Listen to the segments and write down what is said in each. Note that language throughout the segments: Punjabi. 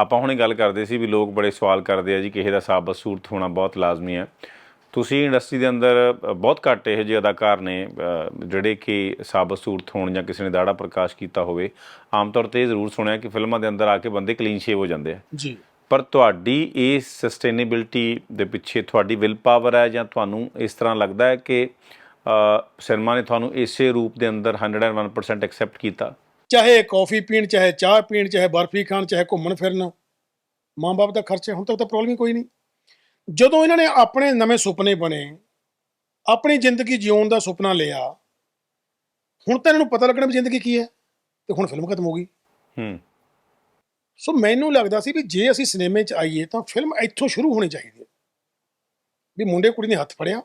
ਆਪਾਂ ਹੁਣੇ ਗੱਲ ਕਰਦੇ ਸੀ ਵੀ ਲੋਕ ਬੜੇ ਸਵਾਲ ਕਰਦੇ ਆ ਜੀ ਕਿਸੇ ਦਾ ਸਾਬਤ ਸੂਰਤ ਹੋਣਾ ਬਹੁਤ ਲਾਜ਼ਮੀ ਹੈ। ਤੁਸੀਂ ਇੰਡਸਟਰੀ ਦੇ ਅੰਦਰ ਬਹੁਤ ਘੱਟ ਇਹੋ ਜਿਹੇ ਅਦਾਕਾਰ ਨੇ ਜਿਹੜੇ ਕਿ ਸਾਬਤ ਸੂਰਤ ਹੋਣ ਜਾਂ ਕਿਸੇ ਨੇ ਦਾੜਾ ਪ੍ਰਕਾਸ਼ ਕੀਤਾ ਹੋਵੇ। ਆਮ ਤੌਰ ਤੇ ਇਹ ਜ਼ਰੂਰ ਸੁਣਿਆ ਕਿ ਫਿਲਮਾਂ ਦੇ ਅੰਦਰ ਆ ਕੇ ਬੰਦੇ ਕਲੀਨ ਸ਼ੇਵ ਹੋ ਜਾਂਦੇ ਆ। ਜੀ। ਪਰ ਤੁਹਾਡੀ ਇਹ ਸਸਟੇਨੇਬਿਲਟੀ ਦੇ ਪਿੱਛੇ ਤੁਹਾਡੀ ਵਿਲ ਪਾਵਰ ਹੈ ਜਾਂ ਤੁਹਾਨੂੰ ਇਸ ਤਰ੍ਹਾਂ ਲੱਗਦਾ ਹੈ ਕਿ ਸਿਨੇਮਾ ਨੇ ਤੁਹਾਨੂੰ ਇਸੇ ਰੂਪ ਦੇ ਅੰਦਰ 101% ਐਕਸੈਪਟ ਕੀਤਾ? ਚਾਹੇ ਕਾਫੀ ਪੀਣ ਚਾਹੇ ਚਾਹ ਪੀਣ ਚਾਹੇ ਬਰਫੀ ਖਾਣ ਚਾਹੇ ਘੁੰਮਣ ਫਿਰਨ ਮਾਂ-ਬਾਪ ਦਾ ਖਰਚੇ ਹੁਣ ਤੱਕ ਤਾਂ ਪ੍ਰੋਬਲਮ ਹੀ ਕੋਈ ਨਹੀਂ। ਜਦੋਂ ਇਹਨਾਂ ਨੇ ਆਪਣੇ ਨਵੇਂ ਸੁਪਨੇ ਬਣੇ ਆਪਣੀ ਜ਼ਿੰਦਗੀ ਜਿਉਣ ਦਾ ਸੁਪਨਾ ਲਿਆ ਹੁਣ ਤਾਂ ਇਹਨਾਂ ਨੂੰ ਪਤਾ ਲੱਗਣਾ ਵੀ ਜ਼ਿੰਦਗੀ ਕੀ ਹੈ ਤੇ ਹੁਣ ਫਿਲਮ ਖਤਮ ਹੋ ਗਈ। ਹੂੰ। ਸੋ ਮੈਨੂੰ ਲੱਗਦਾ ਸੀ ਵੀ ਜੇ ਅਸੀਂ ਸਿਨੇਮੇ 'ਚ ਆਈਏ ਤਾਂ ਫਿਲਮ ਇੱਥੋਂ ਸ਼ੁਰੂ ਹੋਣੀ ਚਾਹੀਦੀ ਹੈ। ਵੀ ਮੁੰਡੇ ਕੁੜੀ ਨੇ ਹੱਥ ਫੜਿਆ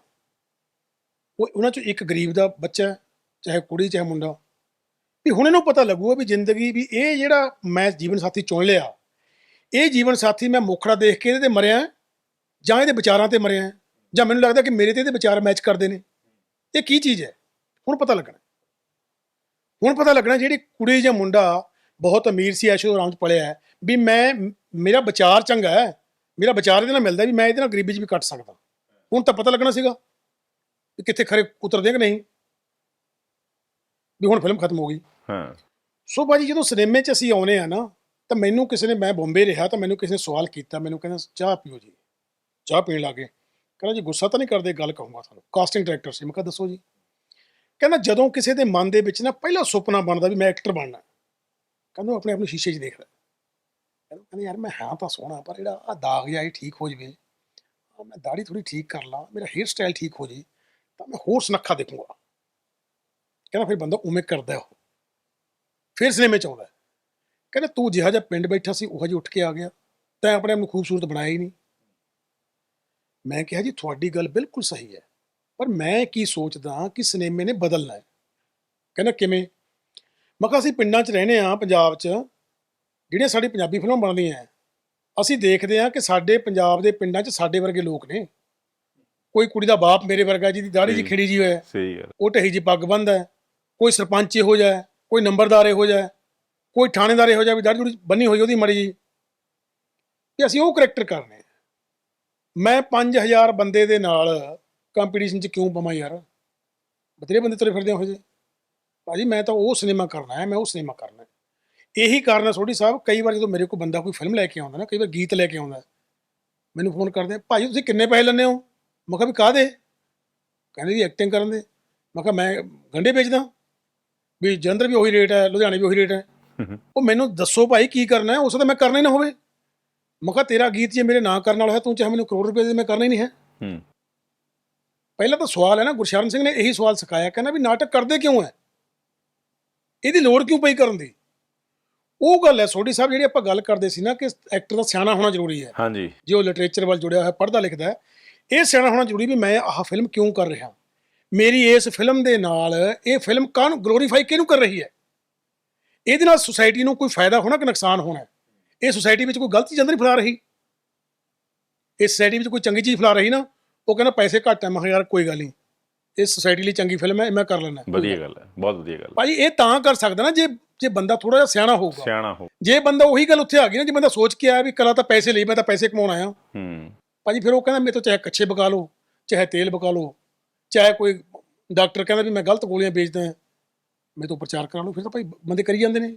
ਉਹ ਉਹਨਾਂ 'ਚੋਂ ਇੱਕ ਗਰੀਬ ਦਾ ਬੱਚਾ ਹੈ, ਚਾਹੇ ਕੁੜੀ ਚਾਹੇ ਮੁੰਡਾ। ਵੀ ਹੁਣ ਇਹਨੂੰ ਪਤਾ ਲੱਗੂਗਾ ਵੀ ਜ਼ਿੰਦਗੀ ਵੀ ਇਹ ਜਿਹੜਾ ਮੈਂ ਜੀਵਨ ਸਾਥੀ ਚੁਣ ਲਿਆ, ਇਹ ਜੀਵਨ ਸਾਥੀ ਮੈਂ ਮੁਖੜਾ ਦੇਖ ਕੇ ਇਹਦੇ ਤੇ ਮਰਿਆ ਜਾਂ ਇਹਦੇ ਵਿਚਾਰਾਂ ਤੇ ਮਰਿਆ ਜਾਂ ਮੈਨੂੰ ਲੱਗਦਾ ਕਿ ਮੇਰੇ ਤੇ ਇਹਦੇ ਵਿਚਾਰ ਮੈਚ ਕਰਦੇ ਨੇ। ਇਹ ਕੀ ਚੀਜ਼ ਹੈ? ਹੁਣ ਪਤਾ ਲੱਗਣਾ ਹੁਣ ਪਤਾ ਲੱਗਣਾ ਜਿਹੜੀ ਕੁੜੀ ਜਾਂ ਮੁੰਡਾ ਬਹੁਤ ਅਮੀਰ ਸੀ, ਐਸ਼ੋ ਆਰਾਮ ਚ ਪਲਿਆ ਹੈ, ਵੀ ਮੈਂ, ਮੇਰਾ ਵਿਚਾਰ ਚੰਗਾ ਹੈ, ਮੇਰਾ ਵਿਚਾਰ ਇਹਦੇ ਨਾਲ ਮਿਲਦਾ ਵੀ ਮੈਂ ਇਹਦੇ ਨਾਲ ਗਰੀਬੀ 'ਚ ਵੀ ਕੱਟ ਸਕਦਾ। ਹੁਣ ਤਾਂ ਪਤਾ ਲੱਗਣਾ ਸੀਗਾ ਵੀ ਕਿੱਥੇ ਖਰੇ ਉਤਰਦੇ ਕਿ ਨਹੀਂ। ਵੀ ਹੁਣ ਫਿਲਮ ਖਤਮ ਹੋ ਗਈ। ਹਾਂ। ਸੋ ਭਾਜੀ ਜਦੋਂ ਸਿਨੇਮੇ 'ਚ ਅਸੀਂ ਆਉਨੇ ਆ ਨਾ ਤਾਂ ਮੈਨੂੰ ਕਿਸੇ ਨੇ ਮੈਂ ਬੰਬੇ ਰਿਹਾ ਤਾਂ ਮੈਨੂੰ ਕਿਸੇ ਨੇ ਸਵਾਲ ਕੀਤਾ ਮੈਨੂੰ ਕਹਿੰਦਾ ਚਾਹ ਪੀਓ ਜੀ। ਚਾਹ ਪੀਣ ਲੱਗੇ। ਕਹਿੰਦਾ ਜੀ ਗੁੱਸਾ ਤਾਂ ਨਹੀਂ ਕਰਦੇ ਗੱਲ ਕਹੂੰਗਾ ਤੁਹਾਨੂੰ। ਕਾਸਟਿੰਗ ਡਾਇਰੈਕਟਰ ਸੀ। ਮੈਂ ਕਿਹਾ ਦੱਸੋ ਜੀ। ਕਹਿੰਦਾ ਜਦੋਂ ਕਿਸੇ ਦੇ ਮਨ ਦੇ ਵਿੱਚ ਨਾ ਪਹਿਲਾ ਸੁਪਨਾ ਬਣਦਾ ਵੀ ਮੈਂ ਐਕਟਰ ਬਣਨਾ ਕਹਿੰਦਾ ਆਪਣੇ ਆਪ ਨੂੰ ਸ਼ੀਸ਼ੇ 'ਚ ਦੇਖਦਾ ਕਹਿੰਦਾ ਕਹਿੰਦਾ ਯਾਰ ਮੈਂ ਹਾਂ ਤਾਂ ਸੋਹਣਾ ਪਰ ਜਿਹੜਾ ਆ ਦਾਗ ਇਹ ਠੀਕ ਹੋ ਜਵੇ ਮੈਂ ਦਾੜੀ ਥੋੜੀ ਠੀਕ ਕਰ ਲਾਂ ਮੇਰਾ ਹੇਅਰ ਸਟਾਈਲ ਠੀਕ ਹੋ ਜੇ ਤਾਂ ਮੈਂ ਹੋਰ ਸੁਨੱਖਾ ਦੇਖੂੰਗਾ। ਕਹਿੰਦਾ ਫਿਰ ਬੰਦਾ ਉਵੇਂ ਕਰਦਾ ਉਹ। ਫਿਰ ਸਿਨੇਮੇ ਚ ਆਉਂਦਾ। ਕਹਿੰਦਾ ਤੂੰ ਜਿਹਾ ਜਿਹਾ ਪਿੰਡ ਬੈਠਾ ਸੀ ਉਹ ਜਿਹਾ ਉੱਠ ਕੇ ਆ ਗਿਆ। ਤੈਂ ਆਪਣੇ ਆਪ ਨੂੰ ਖੂਬਸੂਰਤ ਬਣਾਇਆ ਹੀ ਨਹੀਂ। ਮੈਂ ਕਿਹਾ ਜੀ ਤੁਹਾਡੀ ਗੱਲ ਬਿਲਕੁਲ ਸਹੀ ਹੈ। ਪਰ ਮੈਂ ਕੀ ਸੋਚਦਾ ਕਿ ਸਿਨੇਮੇ ਨੇ ਬਦਲਣਾ ਹੈ। ਕਹਿੰਦਾ ਕਿਵੇਂ? ਮੈਂ ਕਿਹਾ ਅਸੀਂ ਪਿੰਡਾਂ 'ਚ ਰਹਿੰਦੇ ਆ ਪੰਜਾਬ 'ਚ। ਜਿਹੜੀਆਂ ਸਾਡੀ ਪੰਜਾਬੀ ਫਿਲਮਾਂ ਬਣਦੀਆਂ ਅਸੀਂ ਦੇਖਦੇ ਆ ਕਿ ਸਾਡੇ ਪੰਜਾਬ ਦੇ ਪਿੰਡਾਂ 'ਚ ਸਾਡੇ ਵਰਗੇ ਲੋਕ ਨੇ। ਕੋਈ ਕੁੜੀ ਦਾ ਬਾਪ ਮੇਰੇ ਵਰਗਾ ਜਿਹਦੀ ਦਾੜੀ ਜੀ। ਖਿੜੀ ਜੀ ਹੋਇਆ ਸਹੀ ਗੱਲ ਉਹ ਢਹੀ ਜੀ ਪੱਗ ਬੰਨ੍ਹਦਾ ਹੈ। ਕੋਈ ਸਰਪੰਚ ਹੋ ਜਾਏ ਕੋਈ ਨੰਬਰਦਾਰ ਹੋ ਜਾਏ ਕੋਈ ਥਾਣੇਦਾਰ ਇਹੋ ਜਿਹਾ ਵੀ ਦਾੜੀ ਦੂੜੀ ਬੰਨੀ ਹੋਈ ਉਹਦੀ ਮੜੀ ਜੀ ਕਿ ਅਸੀਂ ਉਹ ਕਰੈਕਟਰ ਕਰਨੇ ਆ। ਮੈਂ 5000 ਬੰਦੇ ਦੇ ਨਾਲ ਕੰਪੀਟੀਸ਼ਨ 'ਚ ਕਿਉਂ ਪਵਾਂ ਯਾਰ? ਬਥੇਰੇ ਬੰਦੇ ਤੁਰੇ ਫਿਰਦੇ ਹੋ ਜੇ ਭਾਜੀ, ਮੈਂ ਤਾਂ ਉਹ ਸਿਨੇਮਾ ਕਰਨਾ ਹੈ ਮੈਂ ਉਹ ਸਿਨੇਮਾ ਕਰਨਾ ਹੈ ਇਹੀ ਕਾਰਨ ਹੈ ਸੋਢੀ ਸਾਹਿਬ, ਕਈ ਵਾਰ ਜਦੋਂ ਮੇਰੇ ਕੋਲ ਬੰਦਾ ਕੋਈ ਫਿਲਮ ਲੈ ਕੇ ਆਉਂਦਾ ਨਾ, ਕਈ ਵਾਰ ਗੀਤ ਲੈ ਕੇ ਆਉਂਦਾ, ਮੈਨੂੰ ਫੋਨ ਕਰਦੇ ਭਾਜੀ, ਤੁਸੀਂ ਕਿੰਨੇ ਪੈਸੇ ਲੈਂਦੇ ਹੋ? ਮੈਂ ਕਿਹਾ, ਵੀ ਕਾਹਦੇ? ਕਹਿੰਦੇ ਜੀ ਐਕਟਿੰਗ ਕਰਨ ਦੇ। ਮੈਂ ਕਿਹਾ, ਮੈਂ ਗੰਡੇ ਵੇਚਦਾ ਵੀ ਜਲੰਧਰ ਵੀ ਉਹੀ ਰੇਟ ਹੈ ਲੁਧਿਆਣੇ ਵੀ ਉਹੀ ਰੇਟ ਹੈ। ਉਹ ਮੈਨੂੰ ਦੱਸੋ ਭਾਈ ਕੀ ਕਰਨਾ ਹੈ ਉਸ ਤਾਂ ਮੈਂ ਕਰਨਾ ਹੀ ਨਾ ਹੋਵੇ। ਮੈਂ ਕਿਹਾ ਤੇਰਾ ਗੀਤ ਜੇ ਮੇਰੇ ਨਾਂ ਕਰਨ ਵਾਲਾ ਹੈ ਤੂੰ ਚਾਹੇ ਮੈਨੂੰ ਕਰੋੜ ਰੁਪਏ ਦੇ ਮੈਂ ਕਰਨਾ ਹੀ ਨਹੀਂ ਹੈ। ਪਹਿਲਾ ਤਾਂ ਸਵਾਲ ਹੈ ਨਾ ਗੁਰਸ਼ਰਨ ਸਿੰਘ ਨੇ ਇਹੀ ਸਵਾਲ ਸਿਖਾਇਆ ਕਹਿੰਦਾ ਵੀ ਨਾਟਕ ਕਰਦੇ ਕਿਉਂ ਹੈ? ਇਹਦੀ ਲੋੜ ਕਿਉਂ ਪਈ ਕਰਨ ਦੀ? ਉਹ ਗੱਲ ਹੈ ਸੋਢੀ ਸਾਹਿਬ ਜਿਹੜੀ ਆਪਾਂ ਗੱਲ ਕਰਦੇ ਸੀ ਨਾ ਕਿ ਐਕਟਰ ਦਾ ਸਿਆਣਾ ਹੋਣਾ ਜ਼ਰੂਰੀ ਹੈ। ਹਾਂਜੀ। ਜੇ ਉਹ ਲਿਟਰੇਚਰ ਵੱਲ ਜੁੜਿਆ ਹੋਇਆ ਪੜ੍ਹਦਾ ਲਿਖਦਾ ਹੈ ਇਹ ਸਿਆਣਾ ਹੋਣਾ ਜ਼ਰੂਰੀ ਵੀ ਮੈਂ ਆਹ ਫਿਲਮ ਕਿਉਂ ਕਰ ਰਿਹਾ ਮੇਰੀ ਇਸ ਫਿਲਮ ਦੇ ਨਾਲ ਇਹ ਫਿਲਮ ਕਾਹਨੂੰ ਗਲੋਰੀਫਾਈ ਕਿਹਨੂੰ ਕਰ ਰਹੀ ਹੈ? ਇਹਦੇ ਨਾਲ ਸੁਸਾਇਟੀ ਨੂੰ ਕੋਈ ਫਾਇਦਾ ਹੋਣਾ ਕਿ ਨੁਕਸਾਨ ਹੋਣਾ? ਇਹ ਸੁਸਾਇਟੀ ਵਿੱਚ ਕੋਈ ਗਲਤ ਅੰਦਰ ਨਹੀਂ ਫੈਲਾ ਰਹੀ? ਇਸ ਸੁਸਾਇਟੀ ਵਿੱਚ ਕੋਈ ਚੰਗੀ ਚੀਜ਼ ਫੈਲਾ ਰਹੀ ਨਾ ਉਹ ਕਹਿੰਦਾ ਪੈਸੇ ਘੱਟ ਹੈ। ਮੈਂ ਯਾਰ ਕੋਈ ਗੱਲ ਨਹੀਂ। ਇਹ ਸੁਸਾਇਟੀ ਲਈ ਚੰਗੀ ਫਿਲਮ ਹੈ ਇਹ ਮੈਂ ਕਰ ਲੈਣਾ ਵਧੀਆ ਗੱਲ ਹੈ ਬਹੁਤ ਵਧੀਆ ਗੱਲ। ਭਾਜੀ ਇਹ ਤਾਂ ਕਰ ਸਕਦਾ ਨਾ ਜੇ ਜੇ ਬੰਦਾ ਥੋੜਾ ਜਿਹਾ ਸਿਆਣਾ ਹੋਊਗਾ। ਸਿਆਣਾ ਹੋ ਜੇ ਬੰਦਾ ਉਹੀ ਗੱਲ ਉੱਥੇ ਆ ਗਈ ਨਾ ਜੇ ਬੰਦਾ ਸੋਚ ਕੇ ਆਇਆ ਵੀ ਕਲਾ ਤਾਂ ਪੈਸੇ ਲਈ ਮੈਂ ਤਾਂ ਪੈਸੇ ਕਮਾਉਣ ਆਇਆ। ਹੂੰ। ਭਾਜੀ ਫਿਰ ਉਹ ਕਹਿੰਦਾ ਮੇਰੇ ਤੋਂ ਚਾਹੇ ਕੱਛੇ ਬਕਾ ਲਓ ਚਾਹੇ ਤੇਲ ਬਕਾ ਲਓ ਚਾਹੇ ਕੋਈ ਡਾਕਟਰ ਕਹਿੰਦਾ ਵੀ ਮੈਂ ਗਲਤ ਗੋਲੀਆਂ ਵੇਚਦਾ ਹਾਂ ਮੇਰੇ ਤੋਂ ਪ੍ਰਚਾਰ ਕਰਾ ਲਓ ਫਿਰ ਤਾਂ ਭਾਈ ਬੰਦੇ ਕਰੀ ਜਾਂਦੇ ਨੇ।